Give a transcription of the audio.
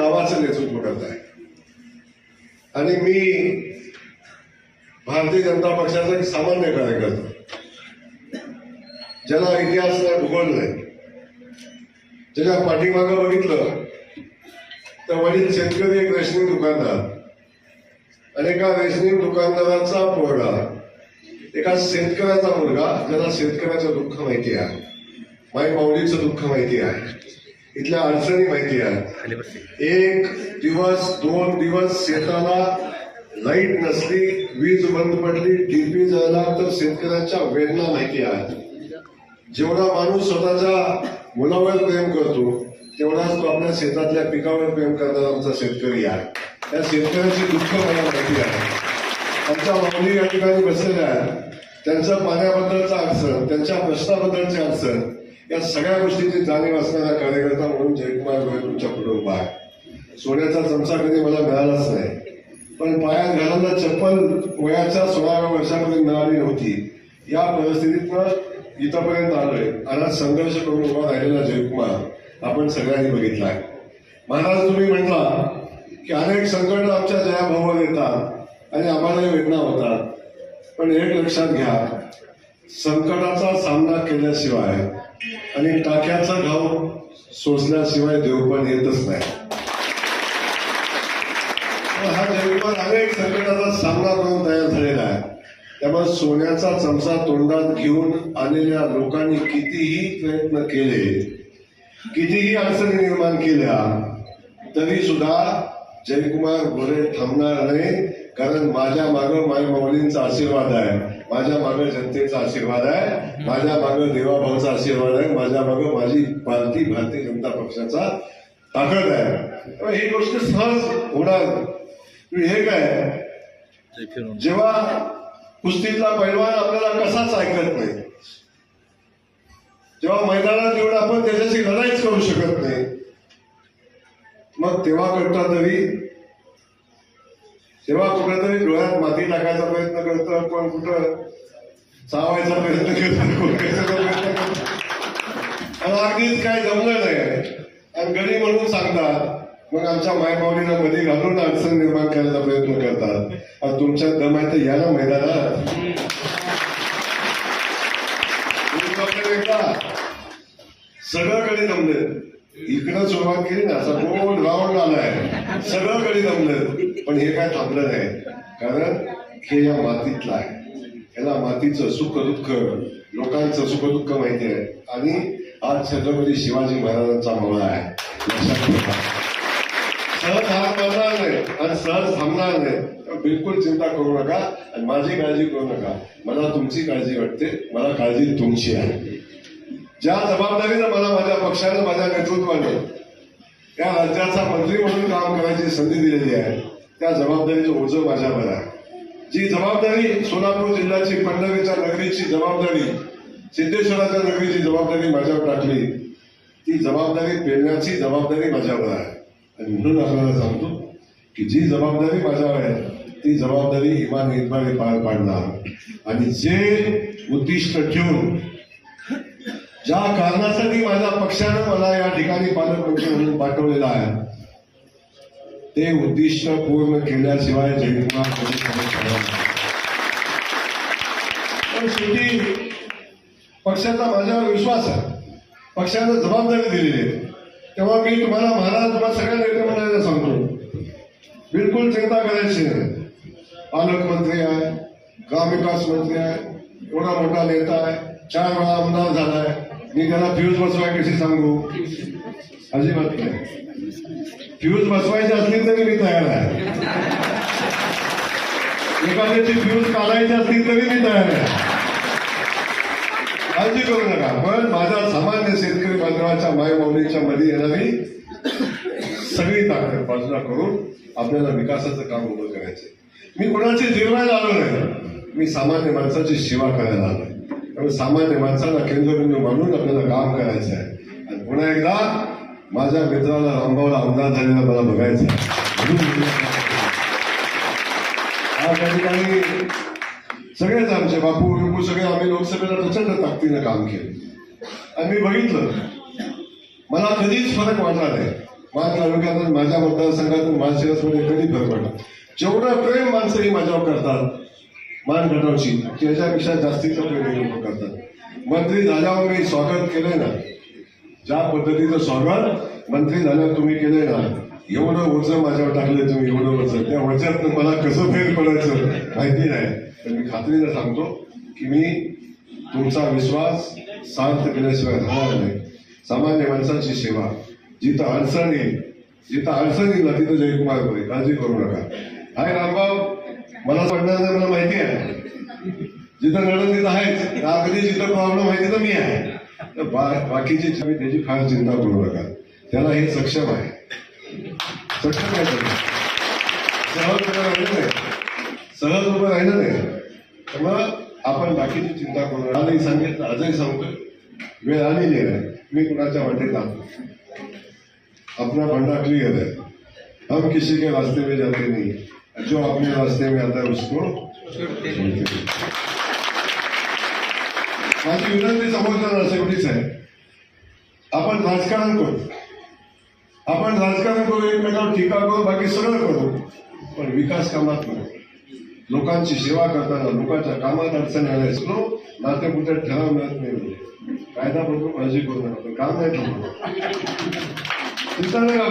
नावाचं नेतृत्व करत आहे आणि मी भारतीय जनता पक्षाचा एक सामान्य कार्यकर्ता. ज्याला इतिहास नाही भूगोल नाही. पाठीमागं बघितलं तर वडील शेतकरी एक रेशनिंग दुकानदार. आणि एका रेशनिंग दुकानदाराचा पोरगा. एका शेतकऱ्याचा मुलगा ज्याला शेतकऱ्याचं दुःख माहिती आहे. माई माऊलीचं दुःख माहिती आहे. इथल्या अडचणी माहिती आहे. एक दिवस दोन दिवस शेताला लाइट नसली वीज बंद पडली डीपी झाला तर शेतकऱ्याच्या वेदना माहिती आहे. जेवढा माणूस स्वतःच्या मुलावर प्रेम करतो तेवढाच तो आपल्या शेतातल्या पिकावर प्रेम करणारा आमचा शेतकरी आहे. त्या शेतकऱ्याची दुःख मला माहिती आहे. आमच्या माऊली या ठिकाणी बसलेल्या आहेत. त्यांचं पाण्याबद्दलचं अडचण त्यांच्या प्रश्नाबद्दलचे अडचण या सगळ्या गोष्टीची जाणीव असणारा कार्यकर्ता म्हणून जयकुमार गोयल तुमच्यापुढे उभा आहे. सोन्याचा चमचा कधी मला मिळालाच नाही. पण पायात घालायला चप्पल वयाच्या सोळाव्या वर्षामध्ये मिळाली नव्हती. या परिस्थितीतनं इथंपर्यंत आलोय. आणि आज संघर्ष करून उभा राहिलेला जयकुमार आपण सगळ्यांनी बघितलाय. महाराज तुम्ही म्हटला की अनेक संकट आमच्या जयाभावावर येतात आणि आम्हालाही वेदना होतात. पण एक लक्षात घ्या संकटाचा सामना केल्याशिवाय आणि टाक्याचा घाव सोसल्याशिवाय देव पण येतच नाही. हा देवपण अनेक संकटाचा सामना करून तयार झालेला आहे. त्यामुळे सोन्याचा चमचा तोंडात घेऊन आलेल्या लोकांनी कितीही प्रयत्न केले कितीही अडचणी निर्माण केल्या तरी सुद्धा जयकुमार गोरे थांबणार नाही कारण माझ्या मागं माय माऊलींचा आशीर्वाद आहे. माझ्या मागं जनतेचा आशीर्वाद आहे. माझ्या मागं देवाभाऊचा आशीर्वाद आहे. माझ्या मागं माझी पार्टी भारतीय जनता पक्षाचा ताकद आहे. ही गोष्ट सहज होणार. हे काय? जेव्हा कुस्तीतला पैलवान आपल्याला कसाच ऐकत नाही? जेव्हा मैदानात येऊन आपण त्याच्याशी लढाईच करू शकत नाही? मग तेव्हा करता तरी तेव्हा कुठेतरी डोळ्यात माती टाकायचा प्रयत्न करतं पण कुठं चावायचा प्रयत्न करतं प्रयत्न करतं. अगदीच काय जमलं नाही. आणि गडी म्हणून सांगतात मग आमच्या मायमाऊलीला मध्ये घालून अडचण निर्माण करायचा प्रयत्न करतात. आणि तुमच्या दम आहे तर याला मैदानात. सगळं कडे जमले. इकडं सुरुवात केली ना असा गोल राऊंड आलाय. सगळं कडे जमलं. पण हे काय थांबलं नाही. कारण हे या मातीतलं आहे. याला मातीचं सुख दुःख लोकांचं सुख दुःख माहिती आहे. आणि आज छत्रपती शिवाजी महाराजांचा मोळा आहे. लक्षात ठेवा. सहज हात मारणार नाही आणि सहज थांबणार नाही. बिलकुल चिंता करू नका आणि माझी काळजी करू नका. मला तुमची काळजी वाटते. मला काळजी तुमची आहे. ज्या जबाबदारीनं मला माझ्या पक्षानं माझ्या नेतृत्वाने त्या राज्याचा मंत्री म्हणून काम करायची संधी दिलेली आहे त्या जबाबदारीचं ओझं माझ्यावर आहे. जी जबाबदारी सोलापूर जिल्ह्याची पंढरीच्या नगरीची जबाबदारी सिद्धेश्वराच्या नगरीची जबाबदारी माझ्यावर टाकली ती जबाबदारी पेरण्याची जबाबदारी माझ्यावर आहे. आणि म्हणून आपल्याला सांगतो की जी जबाबदारी माझ्यावर आहे ती जबाबदारी इमान इतबारे पार पाडणार. आणि जे उद्दिष्ट ठेवून ज्या कारणासाठी माझ्या पक्षानं मला या ठिकाणी पालकमंत्री म्हणून पाठवलेलं आहे ते उद्दिष्ट पूर्ण केल्याशिवाय जयकुमार पण शेवटी पक्षाचा माझ्यावर विश्वास आहे. पक्षानं जबाबदारी दिलेली आहे. तेव्हा मी तुम्हाला महाराज तुम्हाला सगळ्या नेते म्हणायला सांगतो. बिलकुल चिंता करायची नाही. पालकमंत्री आहे ग्रामविकास मंत्री आहे एवढा मोठा नेता आहे चार वेळा आमदार झालाय. मी त्याला फ्यूज बसवाय कशी सांगू? अजिबात नाही. फ्यूज बसवायची असली तरी मी तयार आहे. एखाद्याची फ्यूज काढायची असली तरी मी तयार आहे. काळजी करू नका. पण माझा सामान्य शेतकरी बांधवाच्या मायमाऊलीच्या मध्ये येणारी सगळी ताकद बाजूला करून आपल्याला विकासाचं काम उभं करायचं मी कोणाची जिरवायला आलो नाही. मी सामान्य माणसाची सेवा करायला आलोय. त्यामुळे सामान्य माणसाला केंद्रबिंदू मानून आपल्याला काम करायचं आहे. आणि पुन्हा एकदा माझ्या मित्राला रामभाऊला आमदार झालेला मला बघायचं आहे. ठिकाणी सगळेच आमचे बापू बिपू सगळे आम्ही लोकसभेला प्रचंड ताकदीनं काम केलं. आणि मी बघितलं मला कधीच फरक वाटला नाही. माझ्या तालुक्यातून माझ्या मतदारसंघातून माझ्या महाशिरसमध्ये कधी फरक वाटला जेवढं प्रेम माणसं ही माझ्यावर करतात मान गटावची त्याच्यापेक्षा जास्तीचा प्रयत्न लोक करतात. मंत्री झाल्यावर मी स्वागत केलंय ना. ज्या पद्धतीचं स्वागत मंत्री झाल्यावर तुम्ही केलंय ना. एवढं ओझं माझ्यावर टाकलंय तुम्ही एवढं ओझं. त्या वच्यात मला कसं फेर पडायचं माहिती नाही. पण मी खात्रीनं सांगतो की मी तुमचा विश्वास शांत केल्याशिवाय राहणार नाही. सामान्य माणसाची सेवा. जिथं अडचण येईल जिथं अडचण येईल ना तिथं जयकुमार राजी काळजी करू नका. हाय रामभाऊ मला पडणार नाही मला माहिती आहे. जिथं नडन तिथं आहेच. अगदी जिथं प्रॉब्लेम आहे तिथं मी आहे. तर बा- बाकीची छवी त्याची फार चिंता करू नका. त्याला हे सक्षम आहे. सक्षम आहे सहज उभं राहिलं नाही. सहज उभं राहिलं नाही. तर मग आपण बाकीची चिंता करू नका. आजही सांगितलं आजही सांगतोय. वेळ आलेली आहे मी कुणाच्या वाटेत आलो? अपना फंडा क्लिअर आहे. हम किसी के रास्ते में जाते नहीं. जो अपने रास्ते में आता है उसको छोड़ते नहीं. माझी विनंती समोरच्या शेवटीच आहे. आपण राजकारण करू. आपण राजकारण करू एकमेकावर टीका करू बाकी सगळं करू. पण विकास कामात करू लोकांची सेवा करताना लोकांच्या कामात अडचण आल्यास नाते कुठे ठराव मिळत नाही कायदा बघून काळजी करू नका. काम नाही ठरवलं चिंता नका